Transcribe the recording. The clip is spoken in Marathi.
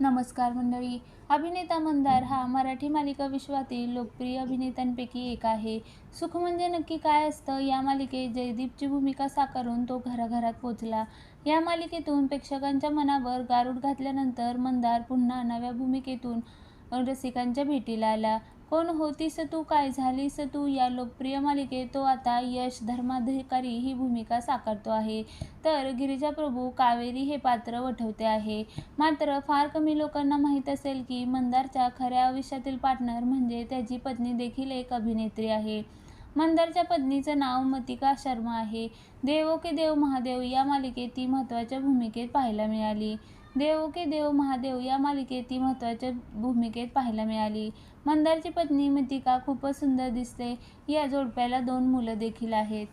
नमस्कार मंडळी. अभिनेता मंदार हा मराठी मालिका विश्वातील लोकप्रिय अभिनेत्यांपैकी एक आहे. सुख म्हणजे नक्की काय असतं? या मालिकेत जयदीपची भूमिका साकारून तो घराघरात पोचला या मालिकेतून प्रेक्षकांच्या मनावर गारूड घातल्यानंतर मंदार पुन्हा नव्या भूमिकेतून रसिकांच्या भेटीला आला. कोण होतीस तू? काय झालीस तू? या लोकप्रिय मालिकेत तो आता यश धर्माधिकारी ही भूमिका साकारतो आहे. तर गिरिजा प्रभू कावेरी हे पात्र वठवते आहे. मात्र फार कमी लोकांना माहीत असेल की मंदारच्या खऱ्या आयुष्यातील पार्टनर म्हणजे त्याची पत्नी देखील एक अभिनेत्री आहे. मंदारच्या पत्नीचं नाव मतिका शर्मा आहे. देवो के देव महादेव या मालिकेत ती महत्त्वाच्या भूमिकेत पाहायला मिळाली. देवो के देव महादेव या मालिकेत ती महत्त्वाच्या भूमिकेत पाहायला मिळाली. मंदारची पत्नी मतिका खूपच सुंदर दिसते. या जोडप्याला दोन मुलं देखील आहेत.